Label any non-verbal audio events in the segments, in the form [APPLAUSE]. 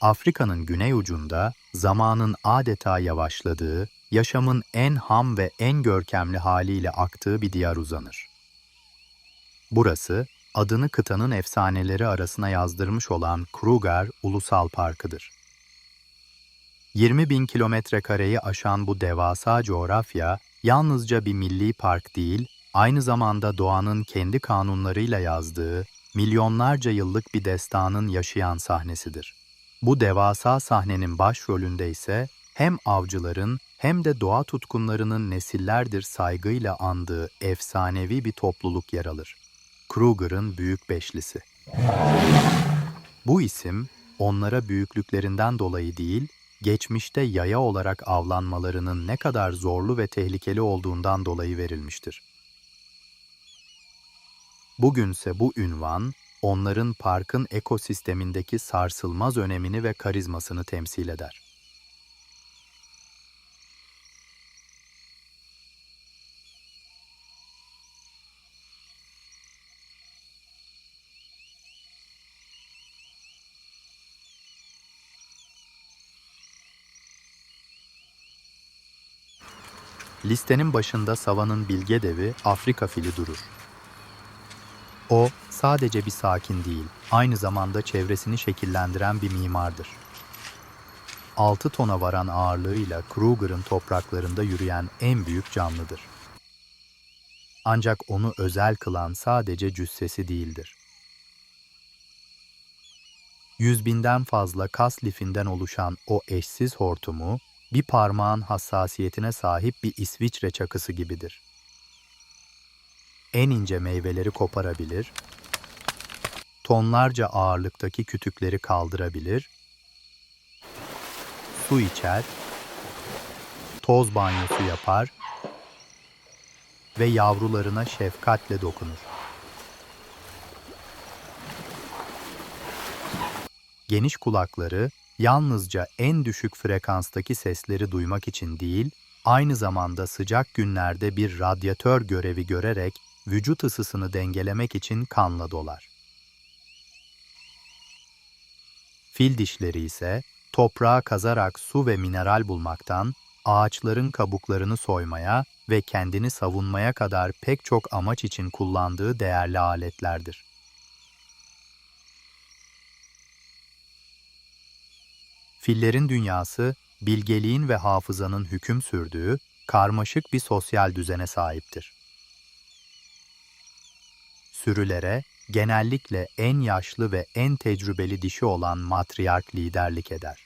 Afrika'nın güney ucunda zamanın adeta yavaşladığı, yaşamın en ham ve en görkemli haliyle aktığı bir diyar uzanır. Burası, adını kıtanın efsaneleri arasına yazdırmış olan Kruger Ulusal Parkı'dır. 20 bin kilometre kareyi aşan bu devasa coğrafya, yalnızca bir milli park değil, aynı zamanda doğanın kendi kanunlarıyla yazdığı, milyonlarca yıllık bir destanın yaşayan sahnesidir. Bu devasa sahnenin başrolünde ise hem avcıların hem de doğa tutkunlarının nesillerdir saygıyla andığı efsanevi bir topluluk yer alır. Kruger'ın Büyük Beşlisi. Bu isim, onlara büyüklüklerinden dolayı değil, geçmişte yaya olarak avlanmalarının ne kadar zorlu ve tehlikeli olduğundan dolayı verilmiştir. Bugünse bu ünvan, onların parkın ekosistemindeki sarsılmaz önemini ve karizmasını temsil eder. Listenin başında savanın bilge devi Afrika fili durur. O sadece bir sakin değil, aynı zamanda çevresini şekillendiren bir mimardır. 6 tona varan ağırlığıyla Kruger'ın topraklarında yürüyen en büyük canlıdır. Ancak onu özel kılan sadece cüssesi değildir. Yüz binden fazla kas lifinden oluşan o eşsiz hortumu, bir parmağın hassasiyetine sahip bir İsviçre çakısı gibidir. En ince meyveleri koparabilir, tonlarca ağırlıktaki kütükleri kaldırabilir, su içer, toz banyosu yapar ve yavrularına şefkatle dokunur. Geniş kulakları yalnızca en düşük frekanstaki sesleri duymak için değil, aynı zamanda sıcak günlerde bir radyatör görevi görerek vücut ısısını dengelemek için kanla dolar. Fil dişleri ise toprağa kazarak su ve mineral bulmaktan, ağaçların kabuklarını soymaya ve kendini savunmaya kadar pek çok amaç için kullandığı değerli aletlerdir. Fillerin dünyası, bilgeliğin ve hafızanın hüküm sürdüğü karmaşık bir sosyal düzene sahiptir. Sürülere genellikle en yaşlı ve en tecrübeli dişi olan matriark liderlik eder.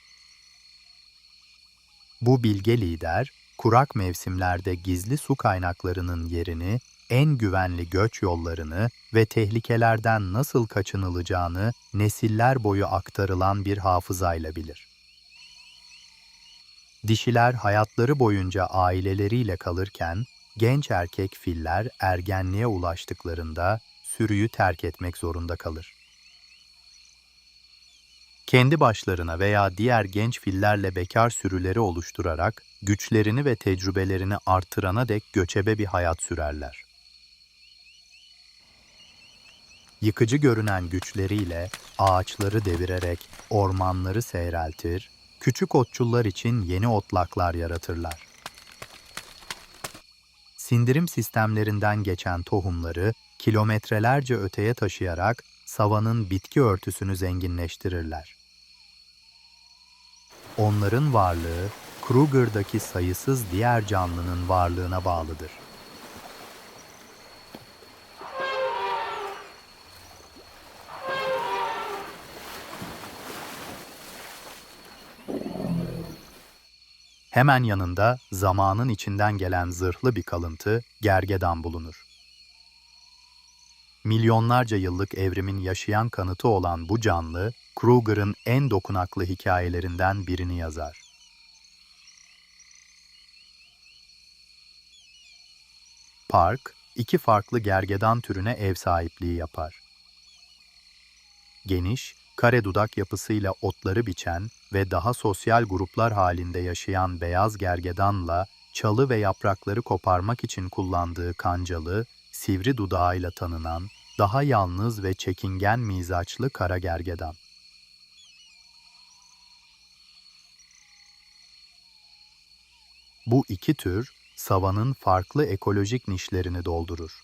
Bu bilge lider, kurak mevsimlerde gizli su kaynaklarının yerini, en güvenli göç yollarını ve tehlikelerden nasıl kaçınılacağını nesiller boyu aktarılan bir hafızayla bilir. Dişiler hayatları boyunca aileleriyle kalırken, genç erkek filler ergenliğe ulaştıklarında sürüyü terk etmek zorunda kalır. Kendi başlarına veya diğer genç fillerle bekar sürüleri oluşturarak güçlerini ve tecrübelerini artırana dek göçebe bir hayat sürerler. Yıkıcı görünen güçleriyle ağaçları devirerek ormanları seyreltir, küçük otçullar için yeni otlaklar yaratırlar. Sindirim sistemlerinden geçen tohumları kilometrelerce öteye taşıyarak savanın bitki örtüsünü zenginleştirirler. Onların varlığı, Kruger'daki sayısız diğer canlının varlığına bağlıdır. Hemen yanında zamanın içinden gelen zırhlı bir kalıntı, gergedan bulunur. Milyonlarca yıllık evrimin yaşayan kanıtı olan bu canlı, Kruger'ın en dokunaklı hikayelerinden birini yazar. Park, iki farklı gergedan türüne ev sahipliği yapar. Geniş, kare dudak yapısıyla otları biçen ve daha sosyal gruplar halinde yaşayan beyaz gergedanla çalı ve yaprakları koparmak için kullandığı kancalı, sivri dudağıyla tanınan, daha yalnız ve çekingen mizaçlı kara gergedan. Bu iki tür savanın farklı ekolojik nişlerini doldurur.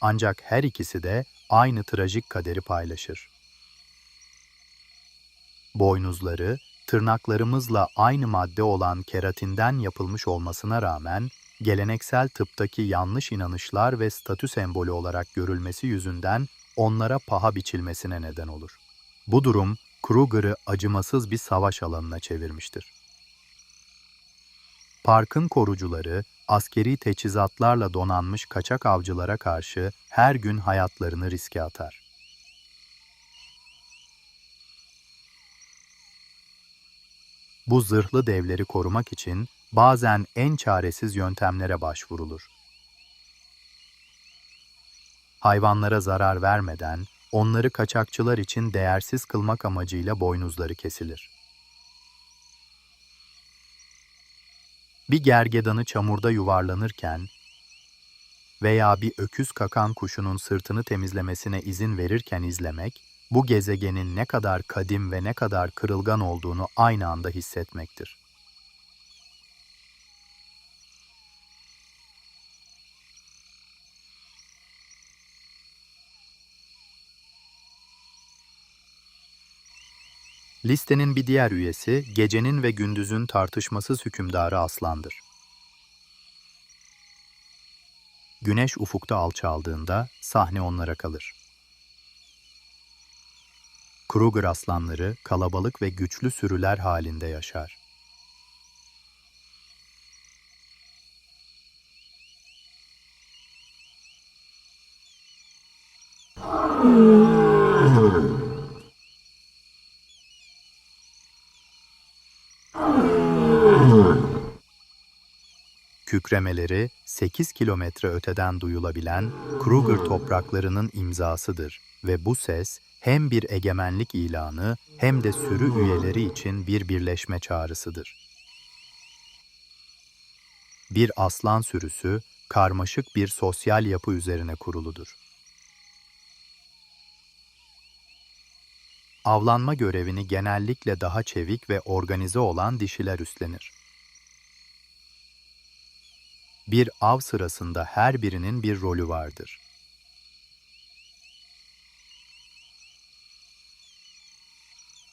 Ancak her ikisi de aynı trajik kaderi paylaşır. Boynuzları, tırnaklarımızla aynı madde olan keratinden yapılmış olmasına rağmen geleneksel tıptaki yanlış inanışlar ve statü sembolü olarak görülmesi yüzünden onlara paha biçilmesine neden olur. Bu durum, Kruger'ı acımasız bir savaş alanına çevirmiştir. Parkın korucuları, askeri teçhizatlarla donanmış kaçak avcılara karşı her gün hayatlarını riske atar. Bu zırhlı devleri korumak için bazen en çaresiz yöntemlere başvurulur. Hayvanlara zarar vermeden onları kaçakçılar için değersiz kılmak amacıyla boynuzları kesilir. Bir gergedanı çamurda yuvarlanırken veya bir öküz kakan kuşunun sırtını temizlemesine izin verirken izlemek, bu gezegenin ne kadar kadim ve ne kadar kırılgan olduğunu aynı anda hissetmektir. Listenin bir diğer üyesi, gecenin ve gündüzün tartışmasız hükümdarı Aslan'dır. Güneş ufukta alçaldığında sahne onlara kalır. Kruger aslanları kalabalık ve güçlü sürüler halinde yaşar. Kükremeleri 8 kilometre öteden duyulabilen Kruger topraklarının imzasıdır ve bu ses hem bir egemenlik ilanı hem de sürü üyeleri için bir birleşme çağrısıdır. Bir aslan sürüsü karmaşık bir sosyal yapı üzerine kuruludur. Avlanma görevini genellikle daha çevik ve organize olan dişiler üstlenir. Bir av sırasında her birinin bir rolü vardır.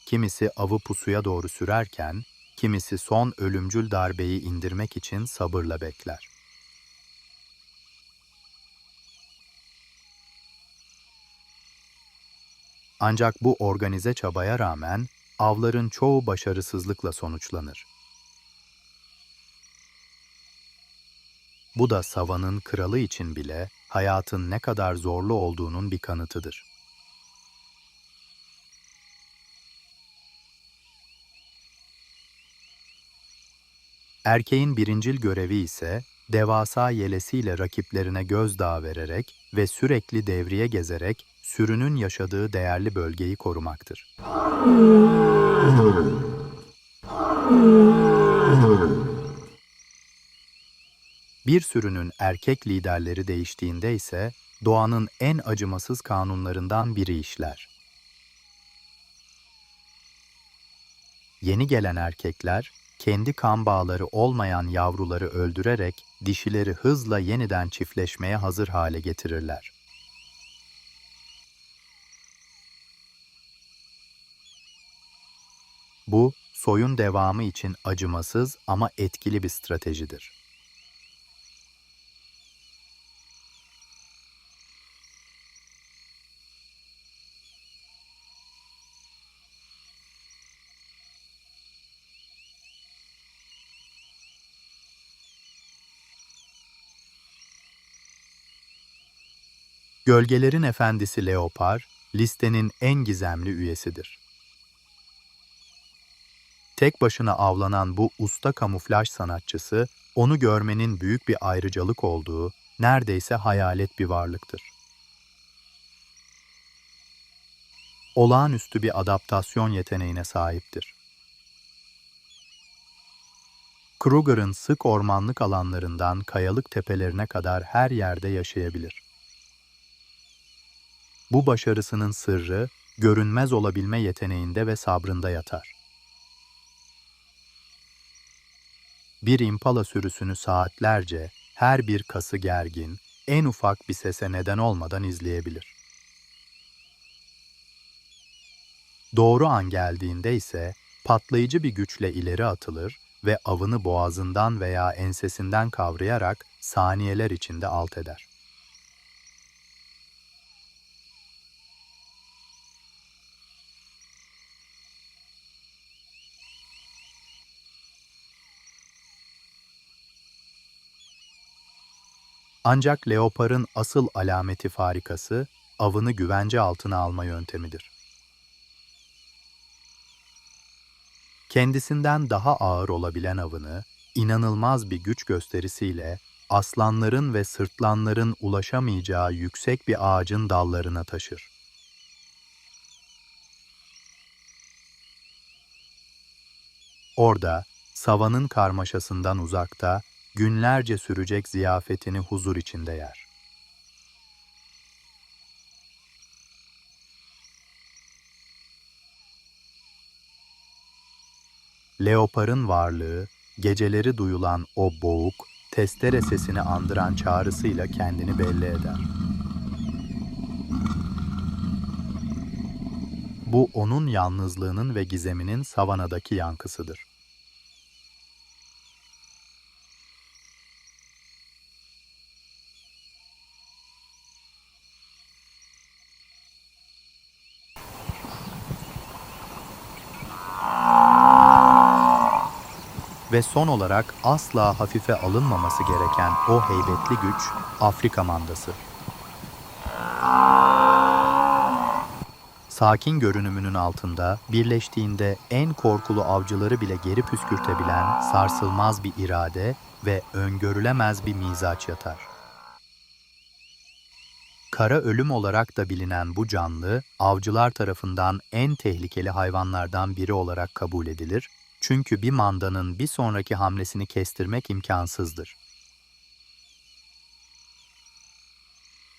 Kimisi avı pusuya doğru sürerken, kimisi son ölümcül darbeyi indirmek için sabırla bekler. Ancak bu organize çabaya rağmen avların çoğu başarısızlıkla sonuçlanır. Bu da savanın kralı için bile hayatın ne kadar zorlu olduğunun bir kanıtıdır. Erkeğin birincil görevi ise devasa yelesiyle rakiplerine gözdağı vererek ve sürekli devriye gezerek sürünün yaşadığı değerli bölgeyi korumaktır. [LAUGHS] Bir sürünün erkek liderleri değiştiğinde ise doğanın en acımasız kanunlarından biri işler. Yeni gelen erkekler kendi kan bağları olmayan yavruları öldürerek dişileri hızla yeniden çiftleşmeye hazır hale getirirler. Bu, soyun devamı için acımasız ama etkili bir stratejidir. Gölgelerin Efendisi Leopar, listenin en gizemli üyesidir. Tek başına avlanan bu usta kamuflaj sanatçısı, onu görmenin büyük bir ayrıcalık olduğu, neredeyse hayalet bir varlıktır. Olağanüstü bir adaptasyon yeteneğine sahiptir. Kruger'ın sık ormanlık alanlarından kayalık tepelerine kadar her yerde yaşayabilir. Bu başarısının sırrı, görünmez olabilme yeteneğinde ve sabrında yatar. bir impala sürüsünü saatlerce, her bir kası gergin, en ufak bir sese neden olmadan izleyebilir. Doğru an geldiğinde ise patlayıcı bir güçle ileri atılır ve avını boğazından veya ensesinden kavrayarak saniyeler içinde alt eder. Ancak leoparın asıl alameti farikası avını güvence altına alma yöntemidir. Kendisinden daha ağır olabilen avını inanılmaz bir güç gösterisiyle aslanların ve sırtlanların ulaşamayacağı yüksek bir ağacın dallarına taşır. Orada, savanın karmaşasından uzakta, günlerce sürecek ziyafetini huzur içinde yer. Leoparın varlığı, geceleri duyulan o boğuk, testere sesini andıran çağrısıyla kendini belli eder. Bu onun yalnızlığının ve gizeminin savanadaki yankısıdır. Ve son olarak asla hafife alınmaması gereken o heybetli güç Afrika mandası. Sakin görünümünün altında birleştiğinde en korkulu avcıları bile geri püskürtebilen sarsılmaz bir irade ve öngörülemez bir mizaç yatar. Kara ölüm olarak da bilinen bu canlı, avcılar tarafından en tehlikeli hayvanlardan biri olarak kabul edilir çünkü bir mandanın bir sonraki hamlesini kestirmek imkansızdır.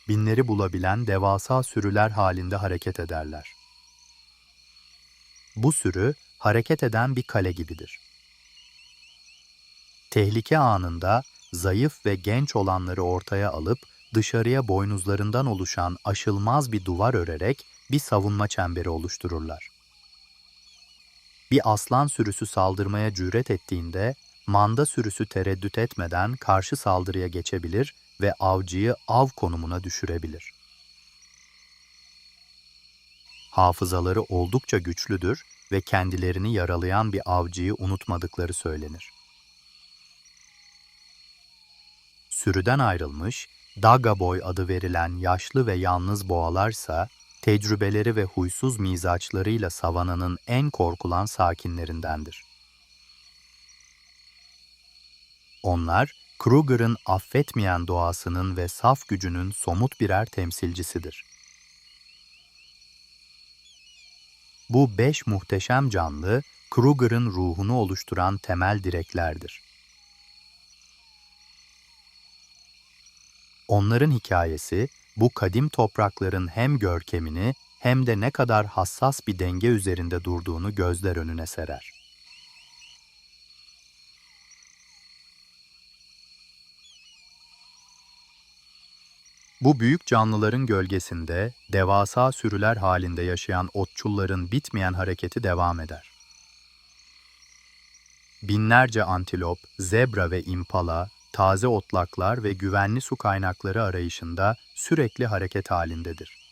Binleri bulabilen devasa sürüler halinde hareket ederler. Bu sürü hareket eden bir kale gibidir. Tehlike anında zayıf ve genç olanları ortaya alıp dışarıya boynuzlarından oluşan aşılmaz bir duvar örerek bir savunma çemberi oluştururlar bir aslan sürüsü saldırmaya cüret ettiğinde manda sürüsü tereddüt etmeden karşı saldırıya geçebilir ve avcıyı av konumuna düşürebilir. Hafızaları oldukça güçlüdür ve kendilerini yaralayan bir avcıyı unutmadıkları söylenir. Sürüden ayrılmış, Dagaboy adı verilen yaşlı ve yalnız boğalarsa tecrübeleri ve huysuz mizaçlarıyla savananın en korkulan sakinlerindendir. Onlar, Kruger'ın affetmeyen doğasının ve saf gücünün somut birer temsilcisidir. Bu beş muhteşem canlı, Kruger'ın ruhunu oluşturan temel direklerdir. Onların hikayesi, bu kadim toprakların hem görkemini hem de ne kadar hassas bir denge üzerinde durduğunu gözler önüne serer. Bu büyük canlıların gölgesinde devasa sürüler halinde yaşayan otçulların bitmeyen hareketi devam eder. Binlerce antilop, zebra ve impala taze otlaklar ve güvenli su kaynakları arayışında sürekli hareket halindedir.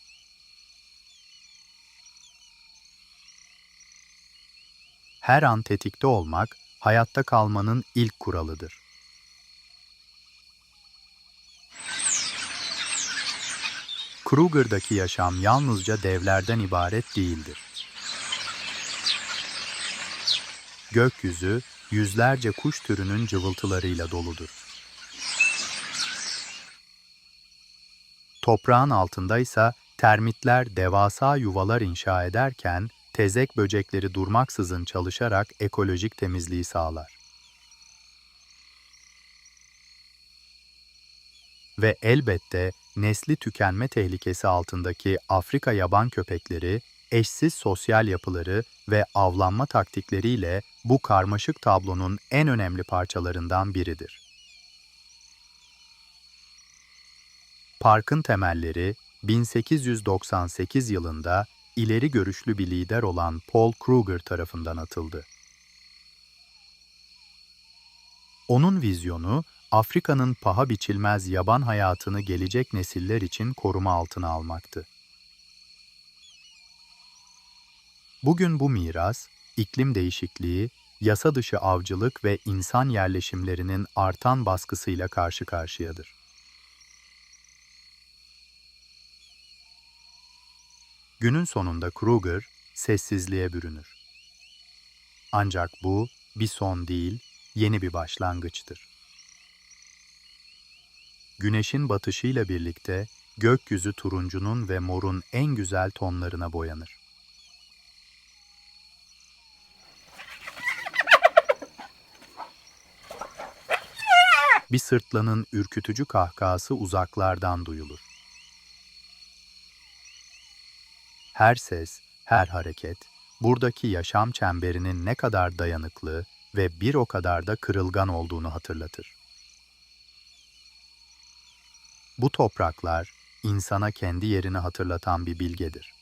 Her an tetikte olmak, hayatta kalmanın ilk kuralıdır. Kruger'daki yaşam yalnızca devlerden ibaret değildir. Gökyüzü, yüzlerce kuş türünün cıvıltılarıyla doludur. Toprağın altında ise termitler devasa yuvalar inşa ederken tezek böcekleri durmaksızın çalışarak ekolojik temizliği sağlar. Ve elbette nesli tükenme tehlikesi altındaki Afrika yaban köpekleri eşsiz sosyal yapıları ve avlanma taktikleriyle bu karmaşık tablonun en önemli parçalarından biridir. Parkın temelleri 1898 yılında ileri görüşlü bir lider olan Paul Kruger tarafından atıldı. Onun vizyonu, Afrika'nın paha biçilmez yaban hayatını gelecek nesiller için koruma altına almaktı. Bugün bu miras, iklim değişikliği, yasa dışı avcılık ve insan yerleşimlerinin artan baskısıyla karşı karşıyadır. Günün sonunda Kruger sessizliğe bürünür. Ancak bu bir son değil, yeni bir başlangıçtır. Güneşin batışıyla birlikte gökyüzü turuncunun ve morun en güzel tonlarına boyanır. Bir sırtlanın ürkütücü kahkahası uzaklardan duyulur. Her ses, her hareket, buradaki yaşam çemberinin ne kadar dayanıklı ve bir o kadar da kırılgan olduğunu hatırlatır. Bu topraklar, insana kendi yerini hatırlatan bir bilgedir.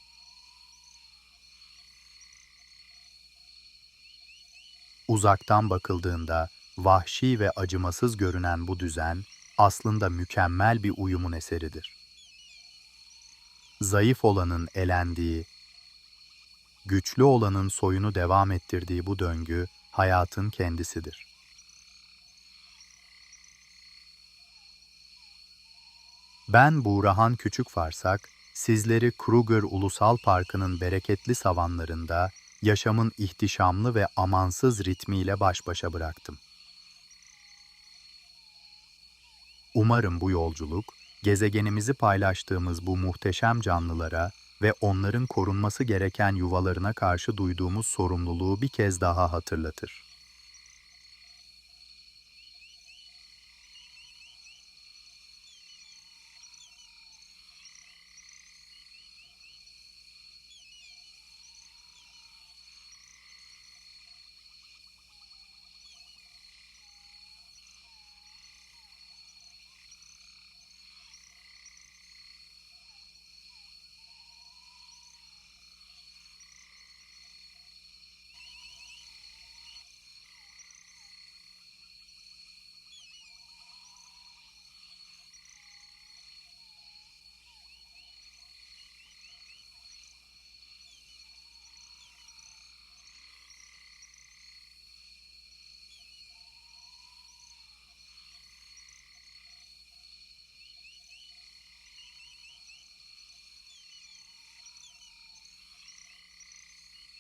Uzaktan bakıldığında vahşi ve acımasız görünen bu düzen aslında mükemmel bir uyumun eseridir. Zayıf olanın elendiği, güçlü olanın soyunu devam ettirdiği bu döngü hayatın kendisidir. Ben Buğrahan Küçük Farsak, sizleri Kruger Ulusal Parkı'nın bereketli savanlarında yaşamın ihtişamlı ve amansız ritmiyle baş başa bıraktım. Umarım bu yolculuk, gezegenimizi paylaştığımız bu muhteşem canlılara ve onların korunması gereken yuvalarına karşı duyduğumuz sorumluluğu bir kez daha hatırlatır.